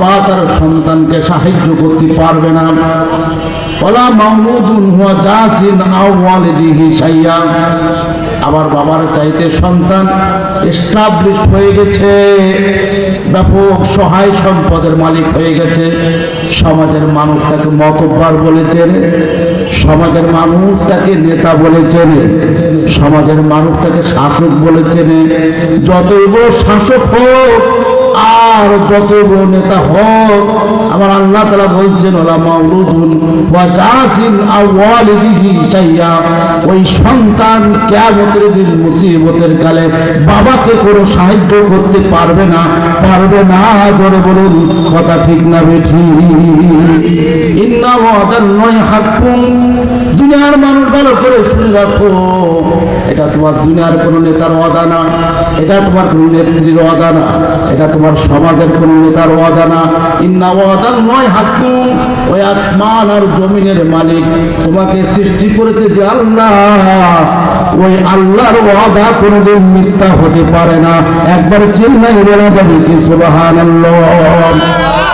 বাবা তার সন্তানকে সাহায্য করতে পারবে না। ওলা মাহমুদুন হুয়া জাসিন আও ওয়ালিদিহি সাইয়া আবার বাবার চাইতে সন্তান এস্টাবলিশ হয়ে গেছে। ব্যাপক সহায় সম্পদের মালিক হয়ে গেছে। সমাজের মানুষ তাকে মতব্বার বলেছেন, সমাজের মানুষ তাকে নেতা বলেছেন, সমাজের মানুষ তাকে শাসক বলেছেন। যতই বড় শাসক হোক আর যত বড় নেতা হোক, আমার আল্লাহ তালা বলছেন, ওলা মাউলুদুন ওয়া জাসিন আওয়ালিদিহি সাইয়া ওই সন্তান কিয়ামতের দিন মুসিবতের কালে বাবাকে কোনো সাহায্য করতে পারবে না। পারবে না, জোরে বলুন, কথা ঠিক না বেঠি ওয়াদান নয় হাক্কুম দুনিয়ার মানুষ ভালো করে শুনে রাখো। এটা তোমার দুনিয়ার কোনো নেতার ওয়াদা না, এটা তোমার কোনো নেত্রীর ওয়াদা না, এটা তোমার সমাজের কোনো নেতার ওয়াদা না। ইন্না ওয়াদান নয় হাকুম ওই আসমান আর জমিনের মালিক তোমাকে সৃষ্টি করেছে যে আল্লাহ। ওই আল্লাহর ওয়াদা কোনোদিন মিথ্যা হতে পারে না। একবার চিল্লাই বলা যাবে কি, সুবহানাল্লাহ।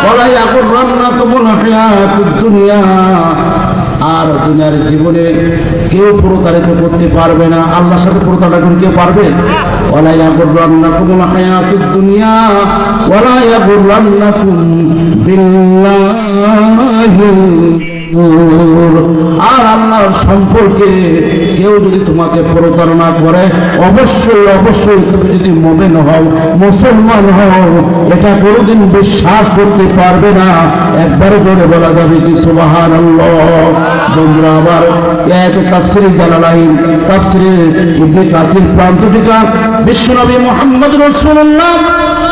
ওয়ালা ইয়াগুররান্নাকুমুল হায়াতুদ দুনিয়া। আর দুনিয়ার জীবনে কেউ প্রতারিত করতে পারবে না। আল্লাহর সাথে প্রতারণা করে কেউ পারবে? ওয়ালা ইয়াগুররান্নাকুম হায়াতুদ দুনিয়া ওয়ালা ইয়াগুররান্নাকুম বিল্লাহি আর আল্লাহর সম্পর্কে তোমাকে প্রতারণা করে, অবশ্যই অবশ্যই তুমি যদি মোমেন হও, মুসলমান হও, এটা কোনোদিন বিশ্বাস করতে পারবে না। একবারে করে বলা যাবে কি সুবাহান বন্ধুরা আবার এক তাফসিরে জালালাইন, তাফসিরে ইবনে কাসির বিশ্বনবী মোহাম্মদ রাসূলুল্লাহ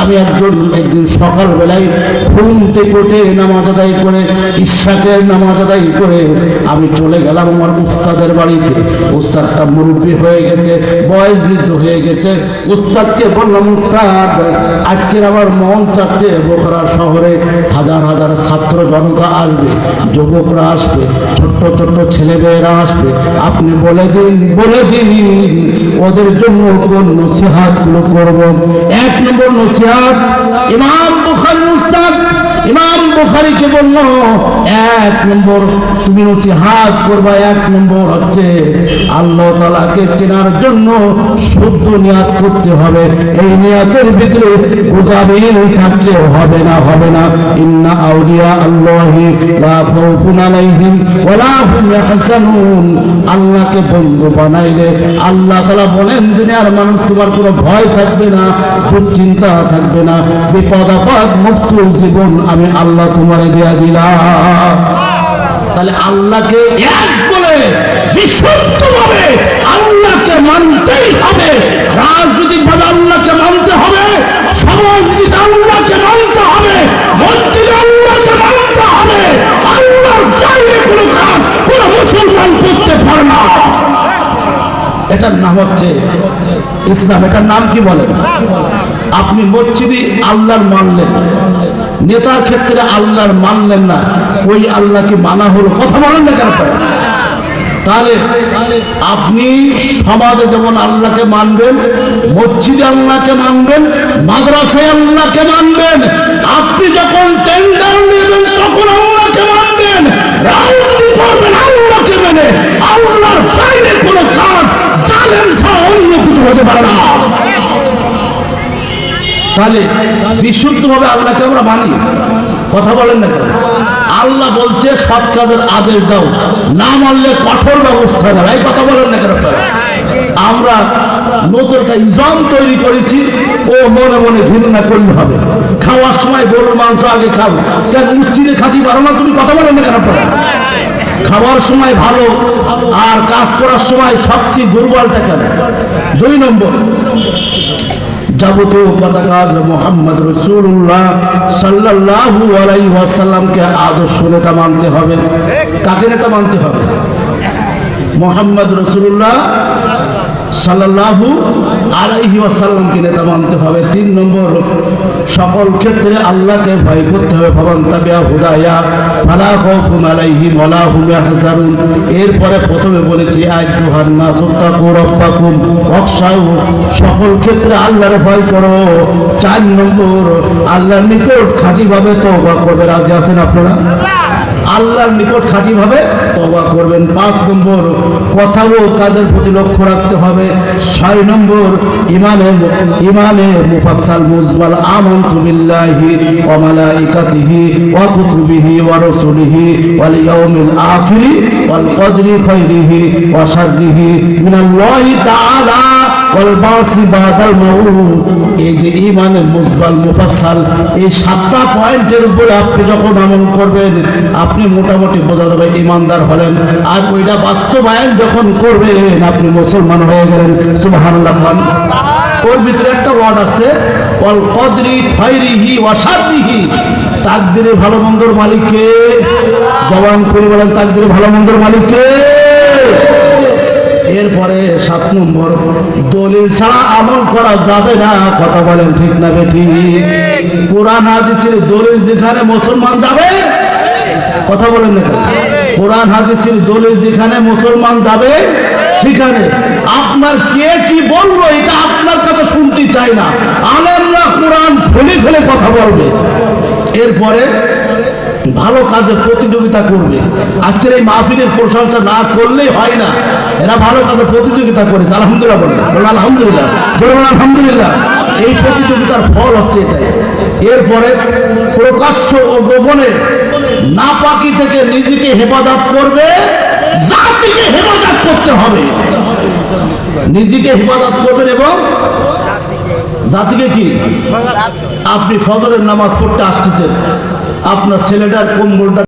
আমি একজন, একদিন সকালবেলায় ঘুম থেকে নামাজ আদায় করে ইশাকের নামাজ আদায় করে আমি চলে গেলাম আমার উস্তাদের বাড়িতে। উস্তাদটা মুরব্বী হয়ে গেছে, বয়স বৃদ্ধ হয়ে গেছে। উস্তাদকে বললাম, উস্তাদ, আজকের আমার মন চাচ্ছে বোখরা শহরে হাজার হাজার ছাত্র জনতা আসবে, যুবকরা আসবে, ছোট্ট ছোট্ট ছেলেমেয়েরা আসবে। আপনি বলে দিন বলে দিন, ওদের জন্য কোন নসিহাতগুলো করব? এক নম্বর নসিহাত ইমাম বুখারী উস্তাদ, ইমাম বুখারীকে বলল, এক নম্বর, তুমি নসিহাত করবা, এক নম্বর হচ্ছে আল্লাহ তাআলাকে চেনার জন্য শুদ্ধ নিয়াত করতে হবে। এই নিয়াতের ভিতরে গোজাবিল থাকলে হবে না হবে না। ইন্না আউলিয়া আল্লাহি লা খাউফুন আলাইহিম ওয়ালা হুম আল্লাহকে বন্ধু বানাইলে আল্লাহ তাআলা বলেন, দুনিয়ার মানুষ তোমার কোনো ভয় থাকবে না, দুশ্চিন্তা থাকবে না। বিপদ, আপদ মুক্ত জীবন আমি আল্লাহ তোমারে দেয়া দিলাম। তাহলে আল্লাহকে বলে আল্লাহকে মানতেই হবে। রাজনৈতিক ভাবে আল্লাহকে মানতে হবে। আল্লাহকে মানতে হবে। মসজিদ আল্লাহকে মানতে হবে। কোনো কাজ কোনো মুসলমান করতে পারে না। এটার নাম হচ্ছে ইসলাম। এটার নাম কি বলেন আপনি মসজিদে আল্লাহর মানলেন। নেতার ক্ষেত্রে আল্লাহর মানলেন না। ওই আল্লাহকে মানা হলো, কথা বলেন না কেন? তাহলে আপনি সমাজে যেমন আল্লাহকে মানবেন, মসজিদে আল্লাহকে মানবেন, মাদ্রাসায় আল্লাহকে মানবেন, আপনি যখন টেন্ডার নেবেন, তখন আল্লাহকে মানবেন। রাজনীতি করবেন, আল্লাহকে মেনে। আল্লাহর বাইরে কোনো কাজ জানেন ছাড়া অন্য কিছু হতে পারে না। তাহলে বিশুদ্ধভাবে আল্লাহকে আমরা মানি। কথা বলেন না কেন? আল্লাহ বলছে, সৎ কাজের আদেশ দাও, না মানলে কঠোর ব্যবস্থা নেবে এই কথা বলেন না কেন আমরা নতুন একটা ইজাম তৈরি করেছি, ও মনে মনে ঘৃণা করলে হবে খাওয়ার সময় গরুর মাংস আগে খাব। কেন মসজিদে খাতি পারো না তুমি? কথা বলেন না কেন? খাওয়ার সময় ভালো, আর কাজ করার সময় সবচেয়ে দুর্বলটা কেন? দুই নম্বর যাবতীয় পতাকা মোহাম্মদ রসুল্লাহ সাল্লাহু আলাই ওয়াসাল্লামকে আদর্শ নেতা মানতে হবে। কাকে নেতা মানতে হবে? মোহাম্মদ রসুল্লাহ সাল্লাল্লাহু আলাইহি ওয়াসাল্লামকে নেতা মানতে হবে। তিন নম্বর, সকল ক্ষেত্রে আল্লাহকে ভয় করতে হবে। ভবন তাবিয়া হুদায়া, ফালা খাউফুন আলাইহিম ওয়ালা হুম ইয়াহজানুন এরপরে প্রথমে বলেছি আইয়ুহান নাসু তাকু রাব্বাকুম, ওয়াখশাউ। সকল ক্ষেত্রে আল্লাহর ভয় করো। চার নম্বর, আল্লাহর নিকট খাঁটিভাবে তওবা করবে। রাজি আছেন আপনারা? আল্লাহর নিকট খাঁটিভাবে তবা করবেন। পাঁচ নম্বর, কথা ও কাজের প্রতি লক্ষ্য রাখতে হবে। ছয় নম্বর, ইমানে ইমানে মুফাসসাল মুজমাল আমানতু বিল্লাহি ওয়া মালাইকাতিহি ওয়া কুতুবিহি ওয়া রাসূলিহি ওয়াল ইয়াউমিল আখিরি ওয়াল কদরি খাইরিহি ওয়া শাররিহি মিনাল্লাহি তাআলা। আপনি মোটামুটি বোঝা যাবে ইমানদার হলেন। আর ওইটা বাস্তবায়ন যখন করবেন, আপনি মুসলমান হয়ে গেলেন। বলেন। ওর ভিতরে একটা ওয়ার্ড আছে তাকদিরে ভালো মন্দর মালিককে। জবান করে বলেন, তাকদিরে ভালো মন্দর মালিককে। এরপরে সাত নম্বর, দলিল ছাড়া আমল করা যাবে না, কথা বলেন ঠিক না বেঠি। কোরআন, হাদিসের দলিল যেখানে মুসলমান যাবে, কথা বলেন না? কোরআন, হাদিসের দলিল যেখানে মুসলমান যাবে, সেখানে। আপনার কে কি বলব এটা আপনার কথা শুনতে চাই না। আলেমরা কোরআন ফেলে ফেলে কথা বলবে। এরপরে ভালো কাজে প্রতিযোগিতা করবে। আজকের এই মাহফিলের প্রশংসা না করলেই হয় না। এরা ভালো কাজে প্রতিযোগিতা করেছে। আলহামদুলিল্লাহ বলে আলহামদুলিল্লাহ। বলবেন আলহামদুলিল্লাহ। এই প্রতিযোগিতার ফল হচ্ছে এটাই। এরপরে প্রকাশ্য ও গোপনে নাপাকি থেকে নিজেকে হেফাজত করবে, জাতিকে হেফাজত করতে হবে। নিজেকে হেফাজত করবেন এবং জাতিকে কি? আপনি ফজরের নামাজ পড়তে আসতেছেন। আপনার ছেলেটার কোন গোলটা